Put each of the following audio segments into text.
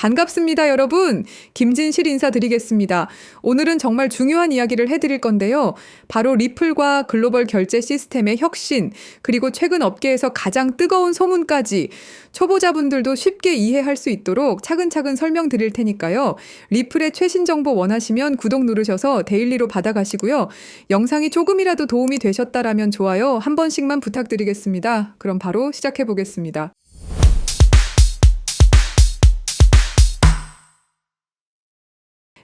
반갑습니다, 여러분. 김진실 인사드리겠습니다. 오늘은 정말 중요한 이야기를 해드릴 건데요. 바로 리플과 글로벌 결제 시스템의 혁신, 그리고 최근 업계에서 가장 뜨거운 소문까지 초보자분들도 쉽게 이해할 수 있도록 차근차근 설명드릴 테니까요. 리플의 최신 정보 원하시면 구독 누르셔서 데일리로 받아가시고요. 영상이 조금이라도 도움이 되셨다라면 좋아요 한 번씩만 부탁드리겠습니다. 그럼 바로 시작해 보겠습니다.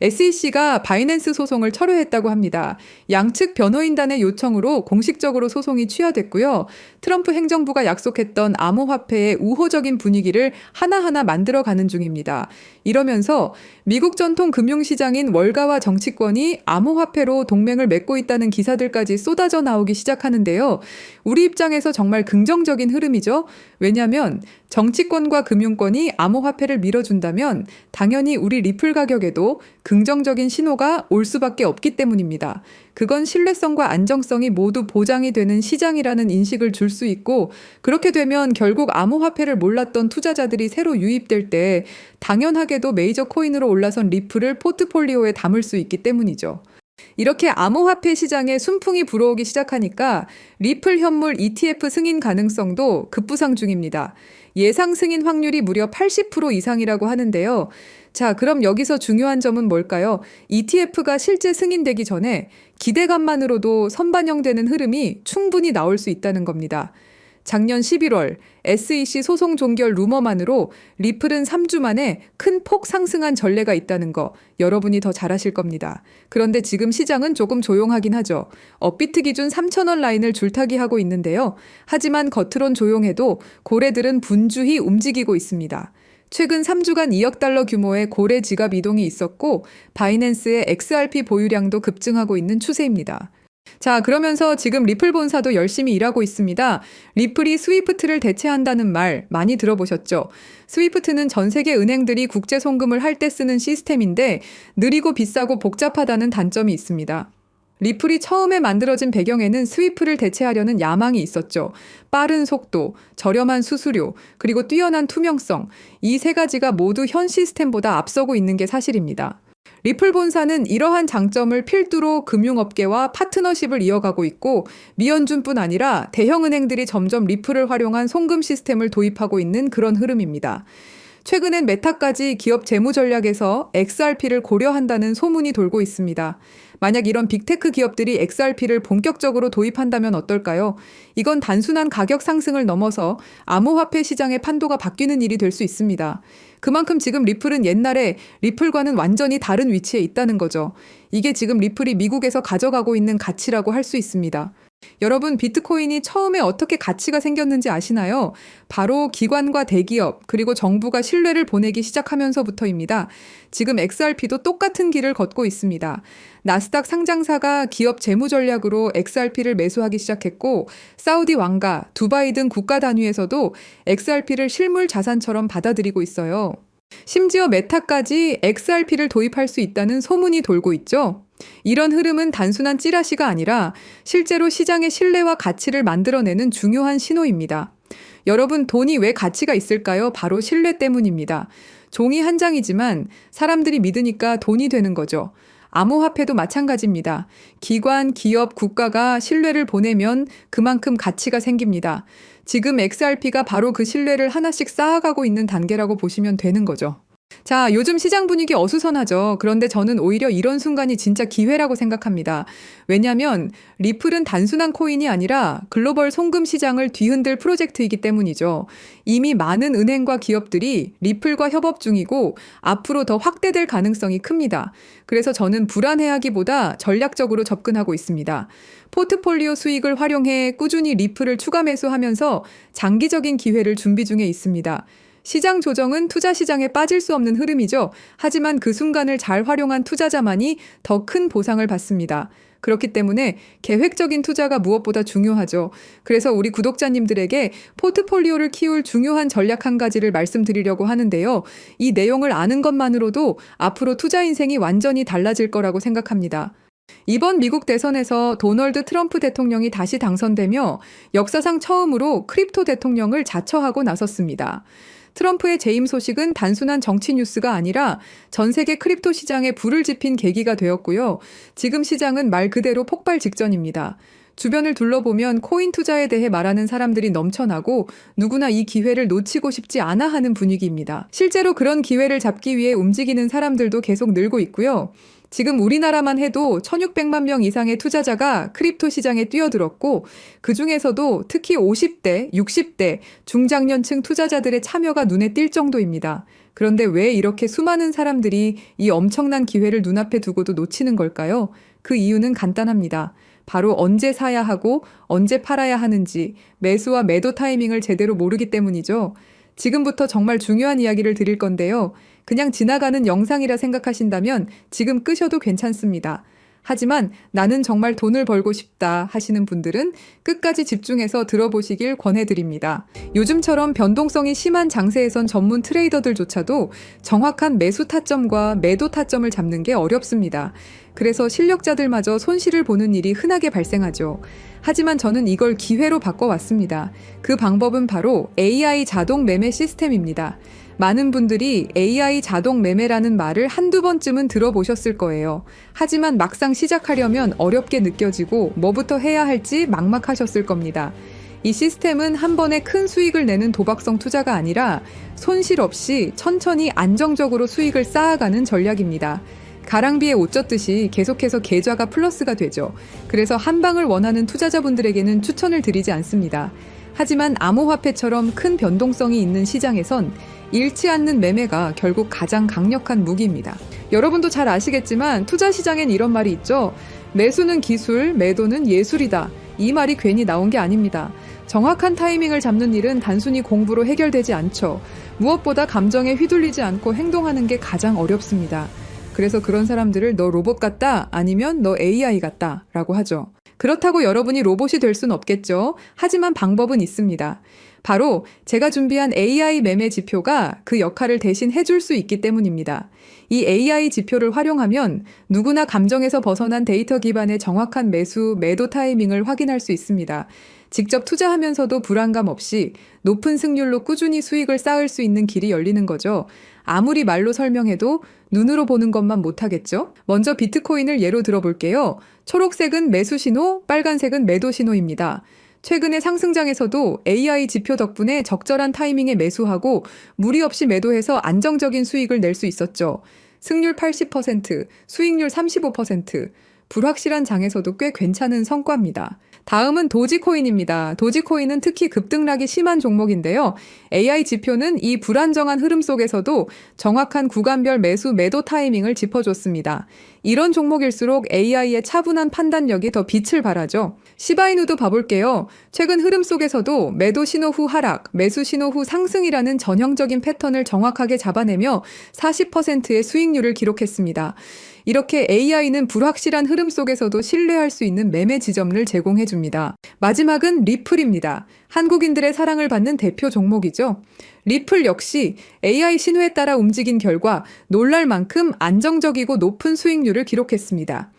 SEC가 바이낸스 소송을 철회했다고 합니다. 양측 변호인단의 요청으로 공식적으로 소송이 취하됐고요. 트럼프 행정부가 약속했던 암호화폐의 우호적인 분위기를 하나하나 만들어가는 중입니다. 이러면서 미국 전통 금융시장인 월가와 정치권이 암호화폐로 동맹을 맺고 있다는 기사들까지 쏟아져 나오기 시작하는데요. 우리 입장에서 정말 긍정적인 흐름이죠. 왜냐하면 정치권과 금융권이 암호화폐를 밀어준다면 당연히 우리 리플 가격에도 긍정적인 신호가 올 수밖에 없기 때문입니다. 그건 신뢰성과 안정성이 모두 보장이 되는 시장이라는 인식을 줄 수 있고 그렇게 되면 결국 암호화폐를 몰랐던 투자자들이 새로 유입될 때 당연하게도 메이저 코인으로 올라선 리플을 포트폴리오에 담을 수 있기 때문이죠. 이렇게 암호화폐 시장에 순풍이 불어오기 시작하니까 리플 현물 ETF 승인 가능성도 급부상 중입니다. 예상 승인 확률이 무려 80% 이상이라고 하는데요. 자, 그럼 여기서 중요한 점은 뭘까요? ETF가 실제 승인되기 전에 기대감만으로도 선반영되는 흐름이 충분히 나올 수 있다는 겁니다. 작년 11월 SEC 소송 종결 루머만으로 리플은 3주 만에 큰 폭 상승한 전례가 있다는 거 여러분이 더잘 아실 겁니다. 그런데 지금 시장은 조금 조용하긴 하죠. 업비트 기준 3천원 라인을 줄타기하고 있는데요. 하지만 겉으론 조용해도 고래들은 분주히 움직이고 있습니다. 최근 3주간 2억 달러 규모의 고래 지갑 이동이 있었고 바이낸스의 XRP 보유량도 급증하고 있는 추세입니다. 자, 그러면서 지금 리플 본사도 열심히 일하고 있습니다. 리플이 스위프트를 대체한다는 말 많이 들어보셨죠? 스위프트는 전 세계 은행들이 국제 송금을 할 때 쓰는 시스템인데 느리고 비싸고 복잡하다는 단점이 있습니다. 리플이 처음에 만들어진 배경에는 스위프를 대체하려는 야망이 있었죠. 빠른 속도, 저렴한 수수료, 그리고 뛰어난 투명성. 이 세 가지가 모두 현 시스템보다 앞서고 있는 게 사실입니다. 리플 본사는 이러한 장점을 필두로 금융업계와 파트너십을 이어가고 있고 미연준뿐 아니라 대형 은행들이 점점 리플을 활용한 송금 시스템을 도입하고 있는 그런 흐름입니다. 최근엔 메타까지 기업 재무 전략에서 XRP를 고려한다는 소문이 돌고 있습니다. 만약 이런 빅테크 기업들이 XRP를 본격적으로 도입한다면 어떨까요? 이건 단순한 가격 상승을 넘어서 암호화폐 시장의 판도가 바뀌는 일이 될 수 있습니다. 그만큼 지금 리플은 옛날에 리플과는 완전히 다른 위치에 있다는 거죠. 이게 지금 리플이 미국에서 가져가고 있는 가치라고 할 수 있습니다. 여러분, 비트코인이 처음에 어떻게 가치가 생겼는지 아시나요? 바로 기관과 대기업, 그리고 정부가 신뢰를 보내기 시작하면서부터입니다. 지금 XRP도 똑같은 길을 걷고 있습니다. 나스닥 상장사가 기업 재무 전략으로 XRP를 매수하기 시작했고, 사우디 왕가, 두바이 등 국가 단위에서도 XRP를 실물 자산처럼 받아들이고 있어요. 심지어 메타까지 XRP를 도입할 수 있다는 소문이 돌고 있죠. 이런 흐름은 단순한 찌라시가 아니라 실제로 시장의 신뢰와 가치를 만들어내는 중요한 신호입니다. 여러분, 돈이 왜 가치가 있을까요? 바로 신뢰 때문입니다. 종이 한 장이지만 사람들이 믿으니까 돈이 되는 거죠. 암호화폐도 마찬가지입니다. 기관, 기업, 국가가 신뢰를 보내면 그만큼 가치가 생깁니다. 지금 XRP가 바로 그 신뢰를 하나씩 쌓아가고 있는 단계라고 보시면 되는 거죠. 자, 요즘 시장 분위기 어수선하죠. 그런데 저는 오히려 이런 순간이 진짜 기회라고 생각합니다. 왜냐면 리플은 단순한 코인이 아니라 글로벌 송금 시장을 뒤흔들 프로젝트이기 때문이죠. 이미 많은 은행과 기업들이 리플과 협업 중이고 앞으로 더 확대될 가능성이 큽니다. 그래서 저는 불안해하기보다 전략적으로 접근하고 있습니다. 포트폴리오 수익을 활용해 꾸준히 리플을 추가 매수하면서 장기적인 기회를 준비 중에 있습니다. 시장 조정은 투자 시장에 빠질 수 없는 흐름이죠. 하지만 그 순간을 잘 활용한 투자자만이 더 큰 보상을 받습니다. 그렇기 때문에 계획적인 투자가 무엇보다 중요하죠. 그래서 우리 구독자님들에게 포트폴리오를 키울 중요한 전략 한 가지를 말씀드리려고 하는데요. 이 내용을 아는 것만으로도 앞으로 투자 인생이 완전히 달라질 거라고 생각합니다. 이번 미국 대선에서 도널드 트럼프 대통령이 다시 당선되며 역사상 처음으로 크립토 대통령을 자처하고 나섰습니다. 트럼프의 재임 소식은 단순한 정치 뉴스가 아니라 전 세계 크립토 시장에 불을 지핀 계기가 되었고요. 지금 시장은 말 그대로 폭발 직전입니다. 주변을 둘러보면 코인 투자에 대해 말하는 사람들이 넘쳐나고 누구나 이 기회를 놓치고 싶지 않아 하는 분위기입니다. 실제로 그런 기회를 잡기 위해 움직이는 사람들도 계속 늘고 있고요. 지금 우리나라만 해도 1600만 명 이상의 투자자가 크립토 시장에 뛰어들었고 그 중에서도 특히 50대, 60대 중장년층 투자자들의 참여가 눈에 띌 정도입니다. 그런데 왜 이렇게 수많은 사람들이 이 엄청난 기회를 눈앞에 두고도 놓치는 걸까요? 그 이유는 간단합니다. 바로 언제 사야 하고 언제 팔아야 하는지 매수와 매도 타이밍을 제대로 모르기 때문이죠. 지금부터 정말 중요한 이야기를 드릴 건데요. 그냥 지나가는 영상이라 생각하신다면 지금 끄셔도 괜찮습니다. 하지만 나는 정말 돈을 벌고 싶다 하시는 분들은 끝까지 집중해서 들어보시길 권해드립니다. 요즘처럼 변동성이 심한 장세에선 전문 트레이더들조차도 정확한 매수 타점과 매도 타점을 잡는 게 어렵습니다. 그래서 실력자들마저 손실을 보는 일이 흔하게 발생하죠. 하지만 저는 이걸 기회로 바꿔왔습니다. 그 방법은 바로 AI 자동 매매 시스템입니다. 많은 분들이 AI 자동 매매라는 말을 한두 번쯤은 들어보셨을 거예요. 하지만 막상 시작하려면 어렵게 느껴지고 뭐부터 해야 할지 막막하셨을 겁니다. 이 시스템은 한 번에 큰 수익을 내는 도박성 투자가 아니라 손실 없이 천천히 안정적으로 수익을 쌓아가는 전략입니다. 가랑비에 옷 젖듯이 계속해서 계좌가 플러스가 되죠. 그래서 한 방을 원하는 투자자분들에게는 추천을 드리지 않습니다. 하지만 암호화폐처럼 큰 변동성이 있는 시장에선 잃지 않는 매매가 결국 가장 강력한 무기입니다. 여러분도 잘 아시겠지만 투자 시장엔 이런 말이 있죠. 매수는 기술, 매도는 예술이다. 이 말이 괜히 나온 게 아닙니다. 정확한 타이밍을 잡는 일은 단순히 공부로 해결되지 않죠. 무엇보다 감정에 휘둘리지 않고 행동하는 게 가장 어렵습니다. 그래서 그런 사람들을 너 로봇 같다 아니면 너 AI 같다 라고 하죠. 그렇다고 여러분이 로봇이 될 순 없겠죠. 하지만 방법은 있습니다. 바로 제가 준비한 AI 매매 지표가 그 역할을 대신 해줄 수 있기 때문입니다. 이 AI 지표를 활용하면 누구나 감정에서 벗어난 데이터 기반의 정확한 매수, 매도 타이밍을 확인할 수 있습니다. 직접 투자하면서도 불안감 없이 높은 승률로 꾸준히 수익을 쌓을 수 있는 길이 열리는 거죠. 아무리 말로 설명해도 눈으로 보는 것만 못하겠죠? 먼저 비트코인을 예로 들어볼게요. 초록색은 매수 신호, 빨간색은 매도 신호입니다. 최근의 상승장에서도 AI 지표 덕분에 적절한 타이밍에 매수하고 무리 없이 매도해서 안정적인 수익을 낼 수 있었죠. 승률 80%, 수익률 35%, 불확실한 장에서도 꽤 괜찮은 성과입니다. 다음은 도지코인입니다. 도지코인은 특히 급등락이 심한 종목인데요. AI 지표는 이 불안정한 흐름 속에서도 정확한 구간별 매수 매도 타이밍을 짚어줬습니다. 이런 종목일수록 AI의 차분한 판단력이 더 빛을 발하죠. 시바이누도 봐볼게요. 최근 흐름 속에서도 매도 신호 후 하락, 매수 신호 후 상승이라는 전형적인 패턴을 정확하게 잡아내며 40%의 수익률을 기록했습니다. 이렇게 AI는 불확실한 흐름 속에서도 신뢰할 수 있는 매매 지점을 제공해 줍니다. 마지막은 리플입니다. 한국인들의 사랑을 받는 대표 종목이죠. 리플 역시 AI 신호에 따라 움직인 결과 놀랄 만큼 안정적이고 높은 수익률을 기록했습니다.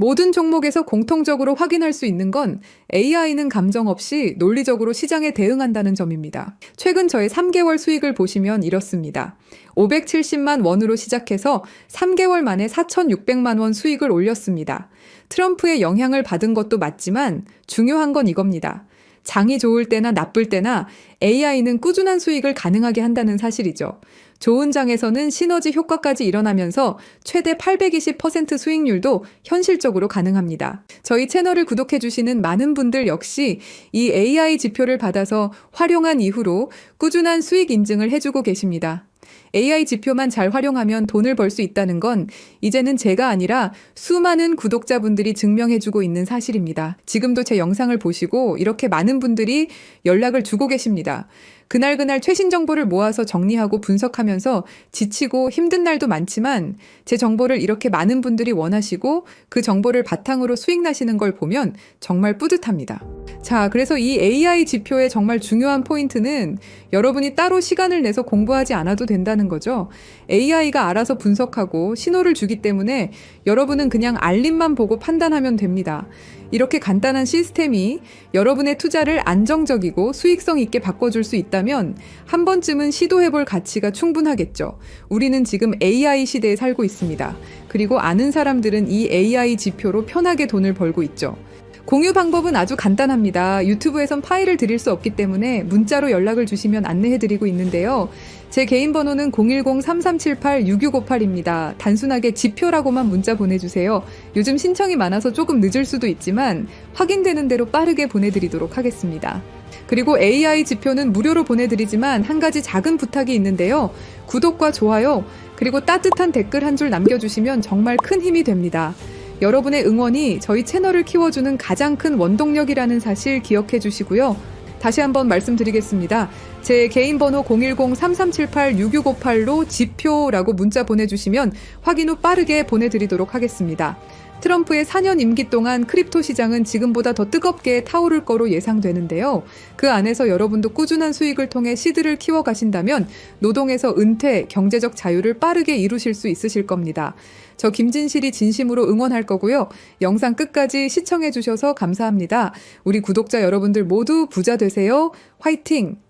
모든 종목에서 공통적으로 확인할 수 있는 건 AI는 감정 없이 논리적으로 시장에 대응한다는 점입니다. 최근 저의 3개월 수익을 보시면 이렇습니다. 570만 원으로 시작해서 3개월 만에 4,600만 원 수익을 올렸습니다. 트럼프의 영향을 받은 것도 맞지만 중요한 건 이겁니다. 장이 좋을 때나 나쁠 때나 AI는 꾸준한 수익을 가능하게 한다는 사실이죠. 좋은 장에서는 시너지 효과까지 일어나면서 최대 820% 수익률도 현실적으로 가능합니다. 저희 채널을 구독해주시는 많은 분들 역시 이 AI 지표를 받아서 활용한 이후로 꾸준한 수익 인증을 해주고 계십니다. AI 지표만 잘 활용하면 돈을 벌 수 있다는 건 이제는 제가 아니라 수많은 구독자분들이 증명해주고 있는 사실입니다. 지금도 제 영상을 보시고 이렇게 많은 분들이 연락을 주고 계십니다. 그날그날 최신 정보를 모아서 정리하고 분석하면서 지치고 힘든 날도 많지만 제 정보를 이렇게 많은 분들이 원하시고 그 정보를 바탕으로 수익 나시는 걸 보면 정말 뿌듯합니다. 자, 그래서 이 AI 지표의 정말 중요한 포인트는 여러분이 따로 시간을 내서 공부하지 않아도 된다는 거죠. AI가 알아서 분석하고 신호를 주기 때문에 여러분은 그냥 알림만 보고 판단하면 됩니다. 이렇게 간단한 시스템이 여러분의 투자를 안정적이고 수익성 있게 바꿔줄 수 있 다면 한 번쯤은 시도해볼 가치가 충분하겠죠. 우리는 지금 AI 시대에 살고 있습니다. 그리고 아는 사람들은 이 AI 지표로 편하게 돈을 벌고 있죠. 공유 방법은 아주 간단합니다. 유튜브에선 파일을 드릴 수 없기 때문에 문자로 연락을 주시면 안내해드리고 있는데요. 제 개인 번호는 010-3378-6658입니다. 단순하게 지표라고만 문자 보내주세요. 요즘 신청이 많아서 조금 늦을 수도 있지만 확인되는 대로 빠르게 보내드리도록 하겠습니다. 그리고 AI 지표는 무료로 보내드리지만 한 가지 작은 부탁이 있는데요. 구독과 좋아요, 그리고 따뜻한 댓글 한 줄 남겨주시면 정말 큰 힘이 됩니다. 여러분의 응원이 저희 채널을 키워주는 가장 큰 원동력이라는 사실 기억해 주시고요. 다시 한번 말씀드리겠습니다. 제 개인 번호 010-3378-6658로 지표라고 문자 보내주시면 확인 후 빠르게 보내드리도록 하겠습니다. 트럼프의 4년 임기 동안 크립토 시장은 지금보다 더 뜨겁게 타오를 거로 예상되는데요. 그 안에서 여러분도 꾸준한 수익을 통해 시드를 키워 가신다면 노동에서 은퇴, 경제적 자유를 빠르게 이루실 수 있으실 겁니다. 저 김진실이 진심으로 응원할 거고요. 영상 끝까지 시청해 주셔서 감사합니다. 우리 구독자 여러분들 모두 부자 되세요. 화이팅!